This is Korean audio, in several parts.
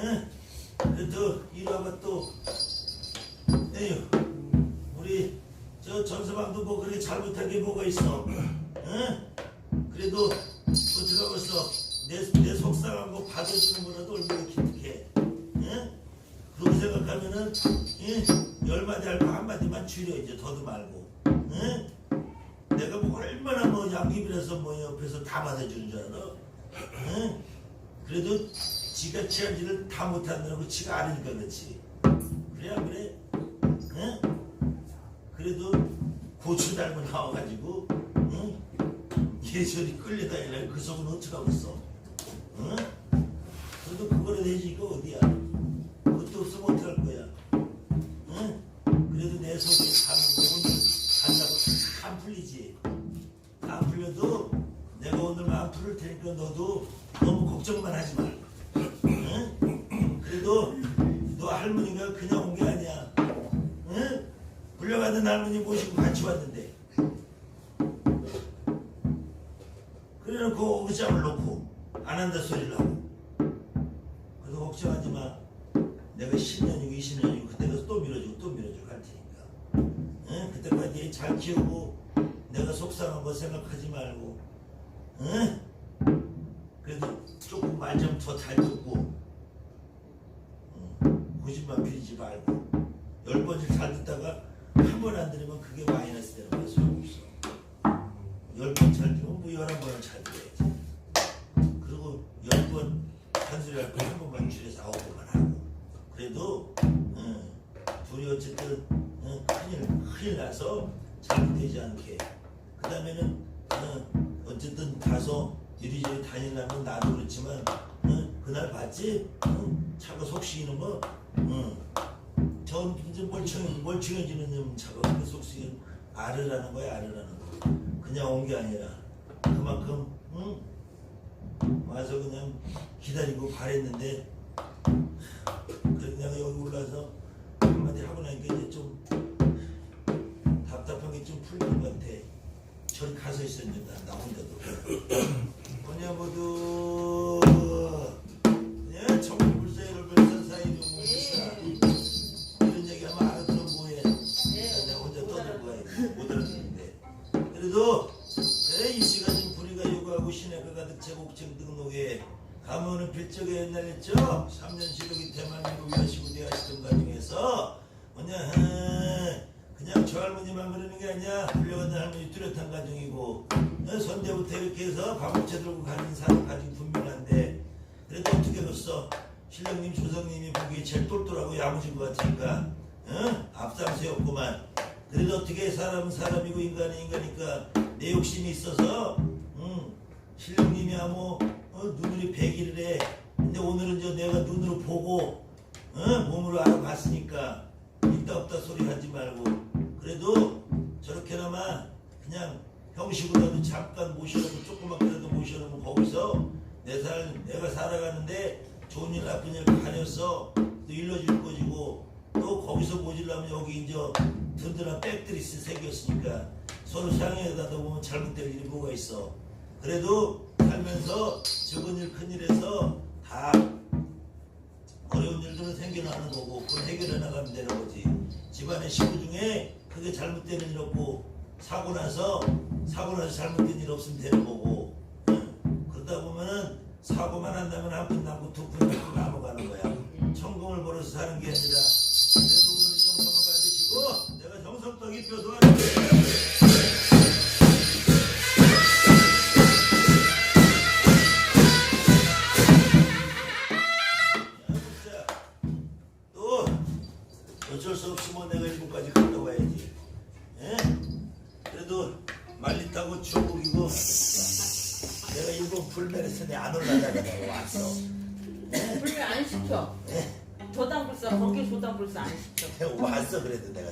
응? 그래도 이와가 또 에휴 우리 저 전서방도 뭐 그렇게 잘못한 게 뭐가 있어? 응? 그래도 어떻게 벌써 내, 내 속상한 거 받아주는 거라도 얼마나 기특해. 응? 그렇게 생각하면은 예? 열마디 할 거 한마디만 줄여 이제 더도 말고. 응? 내가 뭐 얼마나 뭐 양귀비라서 뭐 옆에서 다 받아주는 줄 알아? 응? 그래도 지가 취한지를 다 못한다고 지가 아니니까 그렇지. 그래 안 그래? 응? 그래도 고추 닮은 나와가지고 응? 예전이 끌려다니려 그 속은 어떡하고 있어 응? 그래도 그거로 되지 이거 어디야 그것도 없으면 어떡할 거야 응? 그래도 내 속에 가는 오늘 간다고 안 풀리지 안 풀려도 내가 오늘 안 풀을 테니까 너도 너무 걱정만 하지 마 불려가던 할머니 모시고 같이 왔는데. 그래놓고 의장을 놓고 안 한다 소리를 하고. 그래도 걱정하지 마. 내가 10년이고 20년이고 그때가 또 밀어주고 또 밀어주고 갈 테니까. 응? 그때까지 잘 키우고 내가 속상한 거 생각하지 말고. 응? 그래도 조금 말 좀 더 잘 듣고 응? 고집만 피지 말고 열 번씩 잘 듣다가 한 번 안 들으면 그게 마이너스 되는 거야 소용없어 열 번 잘 들으면 뭐 열한 그리고 열번 한소리 할거 한 번만 줄여서 아홉 번만 하고. 그래도 응, 둘이 어쨌든 응, 큰일 큰일 나서 잘못되지 않게. 그 다음에는 응, 어쨌든 가서 이리저리 다니려면 나도 그렇지만 응, 그날 봤지? 응, 차가 속 쉬는 거? 응. 전 이제 멀쩡 멀쩡해지는 좀 차가 그 속쓰기 아르라는 거야 아르라는 거. 그냥 온 게 아니라 그만큼 응? 와서 그냥 기다리고 바랬는데 내가 여기 올라서 한마디 하고 나니까 이제 좀 답답한 게 좀 풀리는 것 같아. 저리 가서 있었는데 나, 나 혼자도. 그냥 모두 그냥 형식으로라도 잠깐 모셔놓고 조그맣게라도 모셔놓으면 거기서 내 살, 내가 살아가는데 좋은 일 나쁜 일 가렸어 또 일러줄 거지고 또 거기서 모질라면 여기 이제 든든한 백들이 생겼으니까 서로 상의하다 보면 잘못될 일이 뭐가 있어? 그래도 살면서 적은 일 큰 일에서 다 어려운 일들은 생겨나는 거고 그걸 해결해 나가면 되는 거지. 집안의 식구 중에 크게 잘못되는 일 없고 사고 나서 사고 나서 잘못된 일 없으면 되는 거고 응. 그러다 사고만 한다면 한 푼 남고 두 푼 남고 남아가는 거야. 천금을 벌어서 사는 게 아니라 오늘 이 정성을 받으시고 내가 정성떡이 뼈 도와줄게요. 불사 안 시켜. 내가 왔어 그래도 내가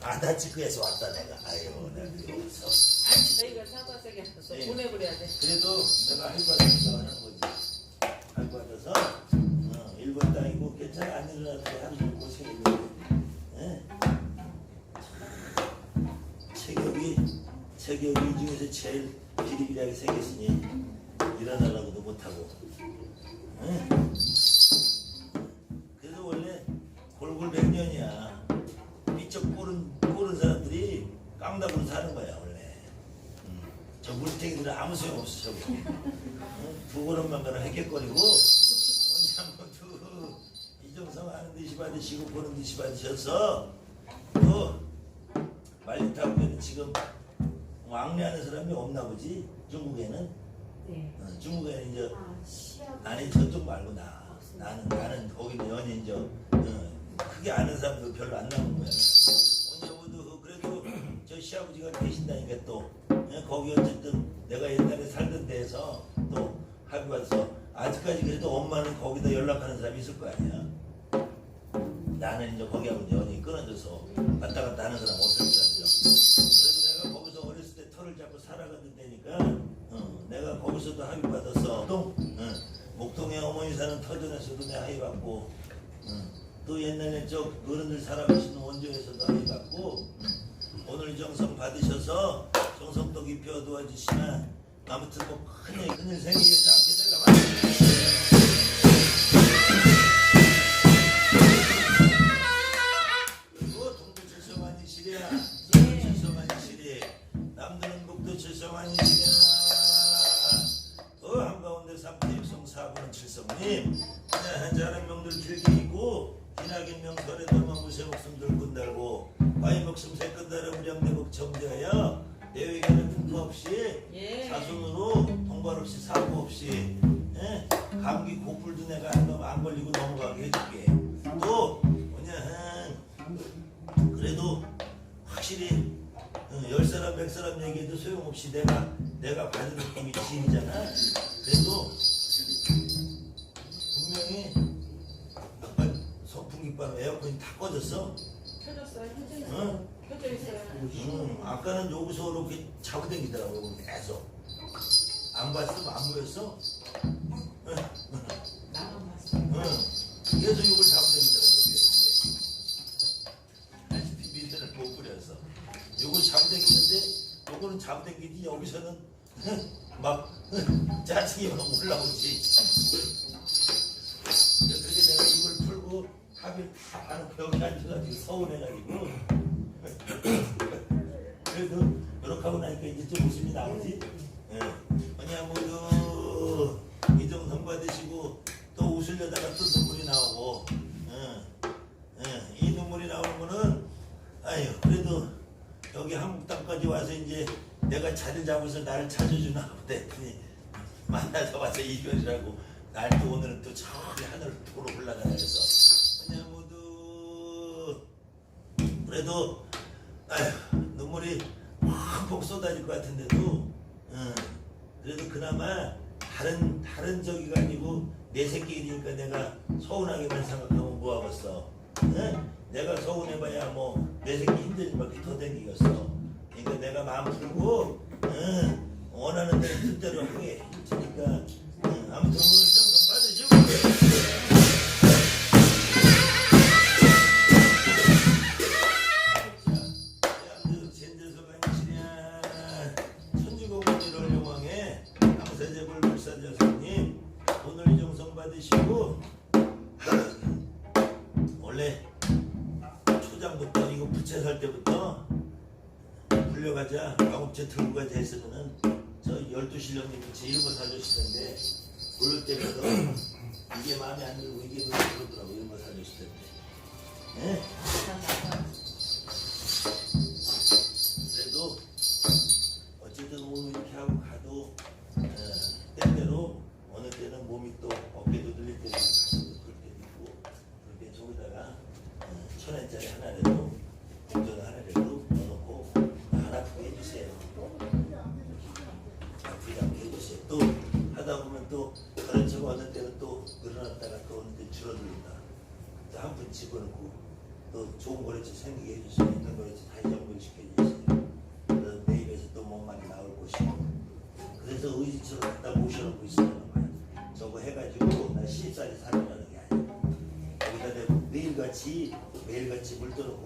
아다치크에서 왔다 내가 아유 내가 여기서 아니 저희가 사과 세게 해서 네. 보내버려야 돼. 그래도 내가 할바닥에서 하는 거지 할바닥에서 어, 일본 땅이고 괜찮아 안 일어나도 종일 고생했는데 예? 체격이 체격이 이 중에서 제일 비리비리하게 생겼으니 일어나려고도 못하고 예? 골골백년이야 삐쩍 꼬른 꼬른 사람들이 깡다구로 사는 거야 원래 음. 저 물탱이들은 아무 소용 없어 저거 어? 두 걸음만 가는 헥헥거리고 그냥 뭐두 이정성 아는 듯이 받으시고 보는 듯이 받으셔서 또 말리 타고 는 지금 왕래하는 사람이 없나 보지 중국에는 네. 어, 중국에는 이제 아. 아니 저쪽 말고 나 나는 나는 거기는 연인 저 어, 크게 아는 사람도 별로 안 나오는 거야. 언제부도 그래도 저 시아버지가 계신다니까 또 예, 거기 어쨌든 내가 옛날에 살던 데에서 또 합의 받아서 아직까지 그래도 엄마는 거기다 연락하는 사람이 있을 거 아니야. 나는 이제 거기하고 연이 끊어져서 왔다 갔다 하는 사람 없을지언정 그래도 내가 거기서 어렸을 때 털을 잡고 살아갔던 데니까 어, 내가 거기서도 합의 받아서 또 어, 목동에 어머니 사는 터전에서도 내가 합의 받고 어, 또 옛날에 저 어른들 합의 받고 어, 오늘 정성 받으셔서 정성떡 입혀 도와주시나 아무튼 뭐 큰일 큰일 생기지 않게 내가 그 한가운데 삼태육성 사부는 칠성님. 한자는 명들 길게 명설에 닮아 무쇠 목숨 들고 달고 바위 목숨 새 끝달에 무량대국 정자야 내 의견에 풍파 없이 예. 사순으로 통발 없이 사고 없이 예? 감기 고풀도 내가 안, 넘- 안 걸리고 넘어가게 해줄게 또 뭐냐 그래도 확실히 어, 열 사람 백 사람 얘기해도 소용없이 내가 내가 받은 느낌이 지인이잖아 켜졌어요. 켜져 있어요. 응. 켜져 있어요. 음, 아까는 여기서 이렇게 잡아당기더라고 계속 안 봤어? 안 보였어? 응, 나만 봤어. 응. 계속 이걸 잡아당기더라 이렇게 이렇게 아직 비비들을 못 뿌려서 이걸 잡아당기는데 요거는 잡아당기지 여기서는 막 짜증이 막 올라오지 다 하는 벽에 앉아가지고 서운해가지고 그래도 이렇게 하고 나니까 이제 좀 웃음이 나오지. 예. 그냥 모두 이정성 받으시고 또 웃으려다가 또 눈물이 나오고. 예. 예. 이 눈물이 나오는 거는 아유 그래도 여기 한국 땅까지 와서 이제 내가 자리 잡아서 나를 찾아주나 보다 했더니 만나서 와서 이별이라고 날 또 오늘은 또 저기 하는 내 뜻대로 하게 어, 아무튼 좋은 거래처 생기게 해주시고 있는 거래처 다시 정돈시켜 주세요. 그래서 내 입에서 또 몸만이 나올 것이고 그래서 의지처럼 갖다 모셔놓고 거야. 저거 해가지고 나 시집살이 살려는 게 아니야. 거기다 내가 매일같이 매일같이 물 떠놓고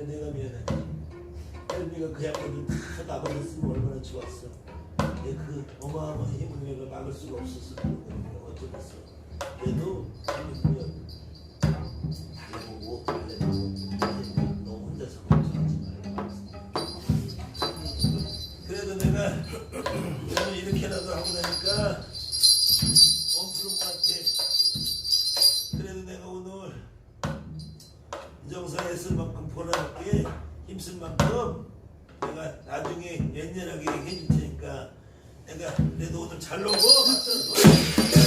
아니라 내가 미안하지. 할머니가 그 약간을 다 나버렸으면 얼마나 좋았어. 근데 그 어마어마한 힘을 내가 막을 수가 없었어 어쩌겠어. 그래도 할머니가 인정사에 쓸 만큼 보람있게 힘쓸 만큼 내가 나중에 연연하게 해줄 테니까 내가 그래도 오늘 잘 놀고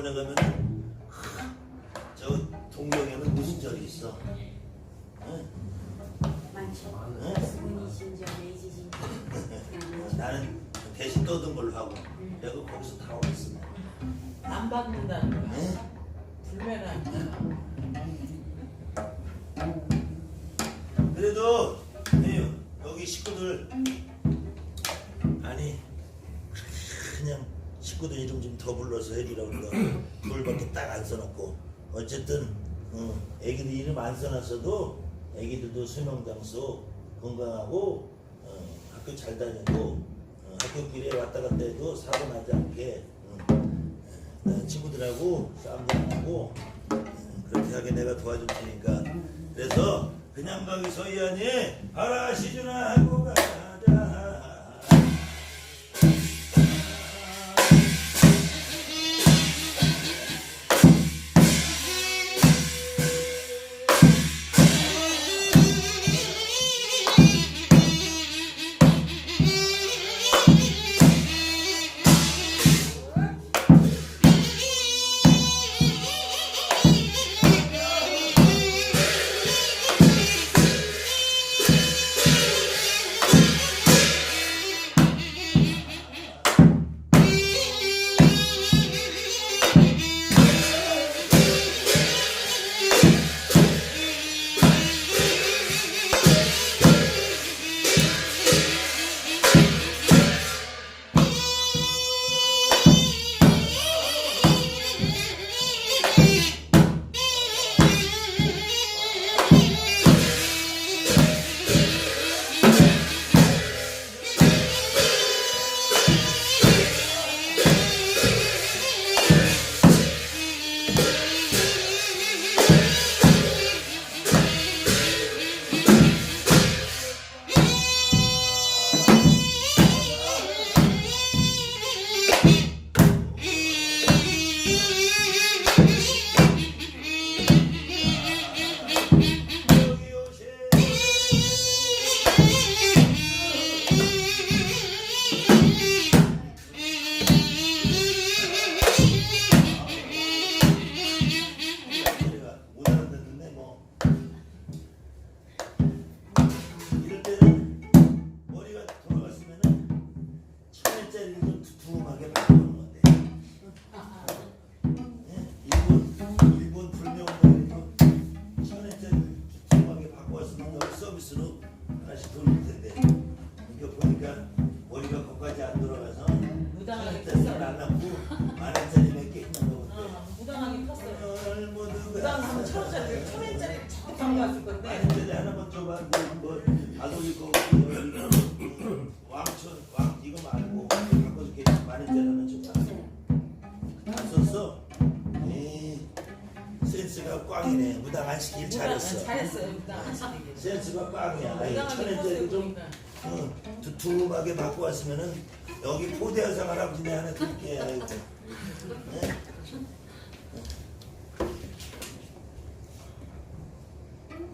일본에 가면 저 동경에는 무슨 절이 있어 어? 많죠. 응? 문이 신전. 어, 나는 대신 떠든 걸로 하고 내가 거기서 다 오겠습니다 안 받는다는 거야. 네? 불매는 그래도 여기 식구들 아니 그냥 식구들 이름 좀 더 불러서 해주라고 그러 둘밖에 딱 안 써놓고. 어쨌든 어, 애기들 이름 안 써놨어도 애기들도 수명장수 건강하고 어, 학교 잘 다니고 어, 학교 길에 왔다 갔다 해도 사고 나지 않게 어, 어, 친구들하고 싸움도 안 하고 어, 그렇게 하게 내가 도와줄 테니까. 그래서 그냥 가기 서희하니 하라 시주나 하고 가 센스가 꽝이야 천원짜리 컸어요. 좀. 어, 두툼하게 바꿔 왔으면은 여기 포대여상 할아버지 내 하나 드릴게 아이고. 네?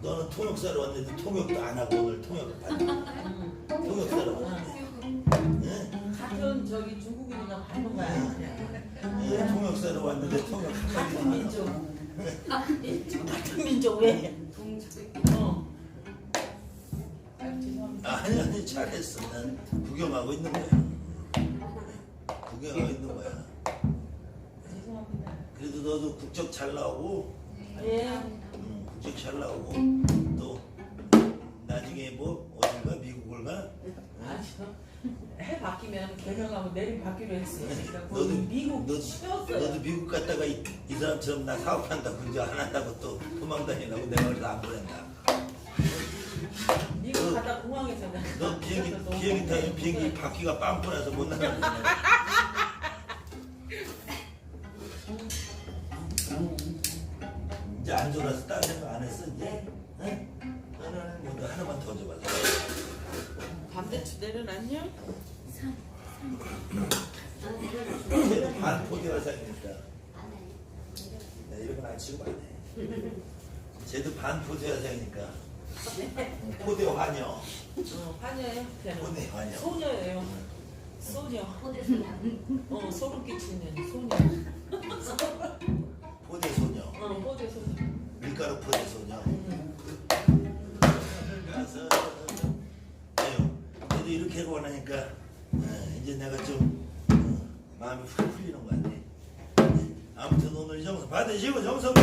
너는 통역사로 왔는데 통역도 안 하고 오늘 통역 받 통역사로 왔는데 네? 같은 저기 중국인이나 받는 거야. 네, 통역사로 왔는데 통역 같은 한마디도 민족. 같은 민족 왜? 어. 아유, 죄송합니다. 아니 아니 잘했어 난 구경하고 있는 거야 구경하고 있는 거야 죄송합니다. 그래도 너도 국적 잘 나오고 예. 음, 국적 잘 나오고 또 나중에 뭐 어딜 가 미국을 가 아니요. 해 바뀌면 개명하고 내림 받기로 했어요. 그러니까 너도- 미국 너도- 쉬었어요. 너도 미국 갔다가 이, 이 사람처럼 나 사업한다 근데 안 한다고 또 도망다니라고 내가 그래서 안 보낸다 미국 가다 공항에서 나- 너 비행기 너무 비행기 타면 무서워요. 비행기 바퀴가 빵꾸나서 못 거야 이제 안 졸아서 다른 생각 안 했어 이제 응? 너는 뭐 하나만 더 줘봐 반대추 내려놨냐? 쟤는 반 포대화 상이니까 나 이런 건 안 치고 봤네 반 포대화 상이니까 포대 환영 어, 화녀예요. 걔는. 포대 환영 소녀예요. 소녀. 어, 소름 끼치는 소녀. 포대 소녀 어, 뽀대 소녀. 밀가루 포대 소녀 음. 가서 아유 그래도 이렇게 하고 나니까 어, 이제 내가 좀 어, 마음이 확 풀리는 것 같네 아무튼 오늘 정성 받으시고 정성